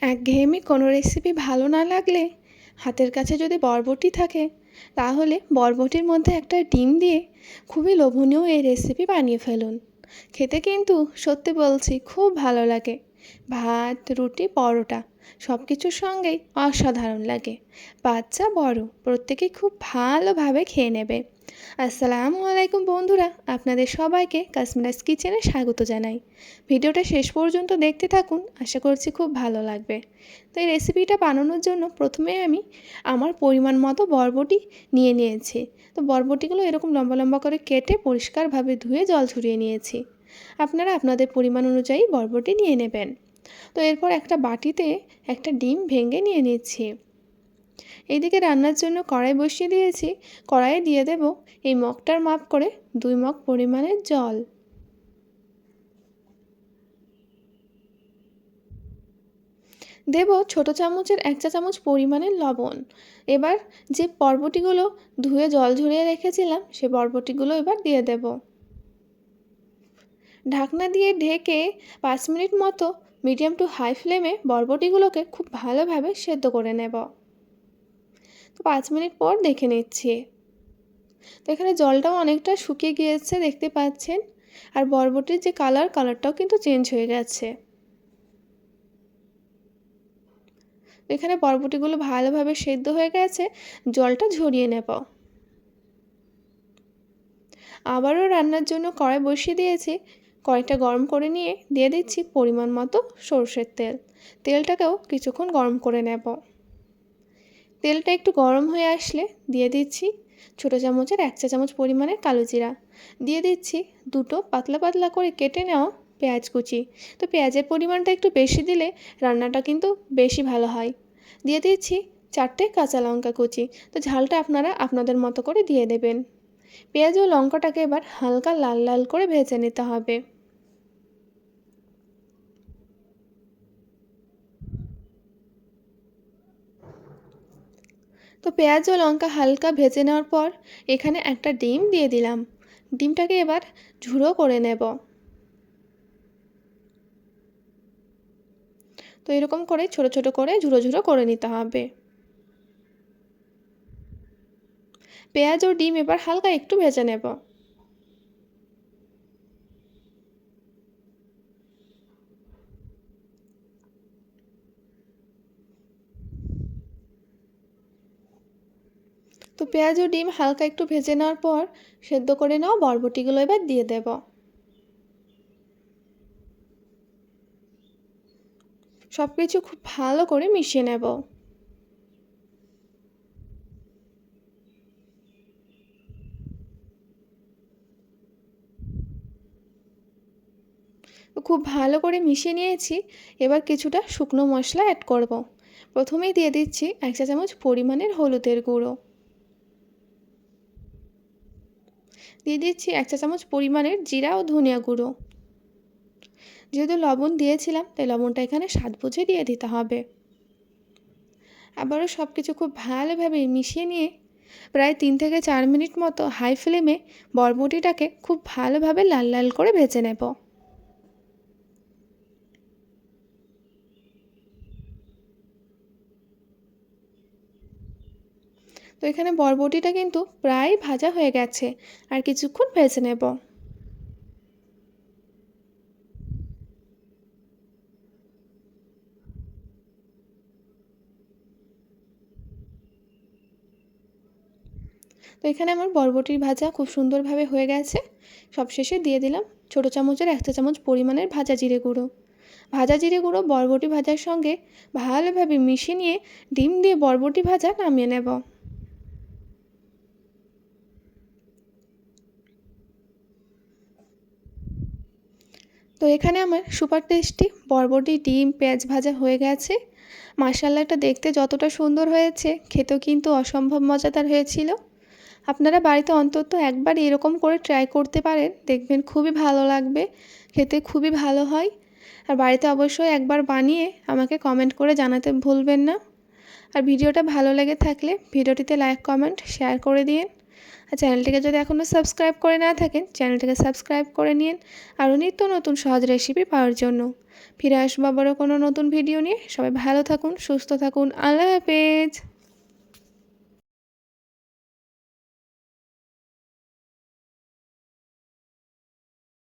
একঘেয়েমি কোনো রেসিপি ভালো না লাগলে হাতের কাছে যদি বরবটি থাকে, তাহলে বরবটির মধ্যে একটা ডিম দিয়ে খুবই লোভনীয় এই রেসিপি বানিয়ে ফেলুন। খেতে কিন্তু সত্যি বলছি খুব ভালো লাগে। ভাত, রুটি, পরোটা সব কিছুর সঙ্গেই অসাধারণ লাগে। বাচ্চা বড় প্রত্যেকেই খুব ভালোভাবে খেয়ে নেবে। আসসালামু আলাইকুম বন্ধুরা, আপনাদের সবাইকে কাশ্মীরাস কিচেনে স্বাগত জানাই। ভিডিওটা শেষ পর্যন্ত দেখতে থাকুন, আশা করছি খুব ভালো লাগবে। তো এই রেসিপিটা বানানোর জন্য প্রথমে আমি আমার পরিমাণ মতো বরবটি নিয়ে নিয়েছি। তো বরবটিগুলো এরকম লম্বা লম্বা করে কেটে পরিষ্কারভাবে ধুয়ে জল ছড়িয়ে নিয়েছি। আপনারা আপনাদের পরিমাণ অনুযায়ী বরবটি নিয়ে নেবেন। তো এরপর একটা বাটিতে একটা ডিম ভেঙে নিয়ে নিচ্ছি। এইদিকে রান্নার জন্য কড়াই বসিয়ে দিয়েছি। কড়াইয়ে দিয়ে দেব এই মগটার মাপ করে দুই মগ পরিমাণের জল। দেব ছোট চামচের এক চা চামচ পরিমাণের লবণ। এবার যে পর্বটিগুলো ধুয়ে জল ঝরিয়ে রেখেছিলাম, সে পর্বটিগুলো এবার দিয়ে দেব। ঢাকনা দিয়ে ঢেকে পাঁচ মিনিট মতো মিডিয়াম টু হাই ফ্লেমে বরবটিগুলোকে খুব ভালোভাবে সেদ্ধ করে নেব। তো পাঁচ মিনিট পর দেখে নিচ্ছি। তো এখানে জলটাও অনেকটা শুকিয়ে গিয়েছে, দেখতে পাচ্ছেন। আর বরবটির যে কালার, কালারটাও কিন্তু চেঞ্জ হয়ে গেছে। এখানে বরবটিগুলো ভালোভাবে সেদ্ধ হয়ে গেছে, জলটা ঝরিয়ে নেব। আবারও রান্নার জন্য কড়াই বসিয়ে দিয়েছি। কড়াইটা গরম করে নিয়ে দিয়ে দিচ্ছি পরিমাণ মতো সর্ষের তেল। তেলটাকেও কিছুক্ষণ গরম করে নেব। তেলটা একটু গরম হয়ে আসলে দিয়ে দিচ্ছি ছোটো চামচের এক চা চামচ পরিমাণে কালো জিরা। দিয়ে দিচ্ছি দুটো পাতলা পাতলা করে কেটে নেওয়া পেঁয়াজ কুচি। তো পেঁয়াজের পরিমাণটা একটু বেশি দিলে রান্নাটা কিন্তু বেশি ভালো হয়। দিয়ে দিচ্ছি চারটে কাঁচা লঙ্কা কুচি। তো ঝালটা আপনারা আপনাদের মতো করে দিয়ে দেবেন। পেঁয়াজ ও লঙ্কাটাকে এবার হালকা লাল লাল করে ভেজে নিতে হবে। তো পেঁয়াজ ও লঙ্কা হালকা ভেজে নেওয়ার পর এখানে একটা ডিম দিয়ে দিলাম। ডিমটাকে এবার ঝুড়ো করে নেব। তো এরকম করে ছোট ছোট করে ঝুড়ো ঝুড়ো করে নিতে হবে। পেঁয়াজ ও ডিম এবার হালকা একটু ভেজে নেব। তো পেঁয়াজ ও ডিম হালকা একটু ভেজে নেওয়ার পর সেদ্ধ করে নেওয়া বরবটিগুলো এবার দিয়ে দেব। সব কিছু খুব ভালো করে মিশিয়ে নেব। খুব ভালো করে মিশিয়ে নিয়েছি, এবার কিছুটা শুকনো মশলা অ্যাড করব। প্রথমেই দিয়ে দিচ্ছি এক চা চামচ পরিমাণের হলুদের গুঁড়ো। দিয়ে দিচ্ছি এক চা চামচ পরিমাণের জিরা ও ধনিয়া গুঁড়ো। যেহেতু লবণ দিয়েছিলাম, তাই লবণটা এখানে স্বাদ বুঝে দিয়ে দিতে হবে। আবারও সব কিছু খুব ভালোভাবে মিশিয়ে নিয়ে প্রায় তিন থেকে চার মিনিট মতো হাই ফ্লেমে বরবটিটাকে খুব ভালোভাবে লাল লাল করে ভেজে নেব। তো এখানে বরবটিটা কিন্তু প্রায় ভাজা হয়ে গেছে। আর কিছুক্ষণ ভেজে নেব। তো এখানে আমার বরবটির ভাজা খুব সুন্দরভাবে হয়ে গেছে। সবশেষে দিয়ে দিলাম ছোটো চামচের এক চা চামচ পরিমাণের ভাজা জিরে গুঁড়ো। ভাজা জিরে গুঁড়ো বরবটি ভাজার সঙ্গে ভালোভাবে মিশিয়ে নিয়ে ডিম দিয়ে বরবটি ভাজা নামিয়ে নেব। তো এখানে আমার সুপার টেস্টি বরবটি, ডিম, পেঁয়াজ ভাজা হয়ে গেছে। মাসাল্লাটা দেখতে যতটা সুন্দর হয়েছে, খেতেও কিন্তু অসম্ভব মজাদার হয়েছিল। আপনারা বাড়িতে অন্তত একবার এরকম করে ট্রাই করতে পারেন, দেখবেন খুবই ভালো লাগবে, খেতে খুবই ভালো হয়। আর বাড়িতে অবশ্যই একবার বানিয়ে আমাকে কমেন্ট করে জানাতে ভুলবেন না। আর ভিডিওটা ভালো লেগে থাকলে ভিডিওটিতে লাইক কমেন্ট শেয়ার করে দিন। আর চ্যানেলটিকে যদি এখনও সাবস্ক্রাইব করে না থাকেন, চ্যানেলটিকে সাবস্ক্রাইব করে নিন আরও নিত্য নতুন সহজ রেসিপি পাওয়ার জন্য। ফিরে আসব আবারও কোনো নতুন ভিডিও নিয়ে। সবাই ভালো থাকুন, সুস্থ থাকুন। আল্লাহ হাফেজ।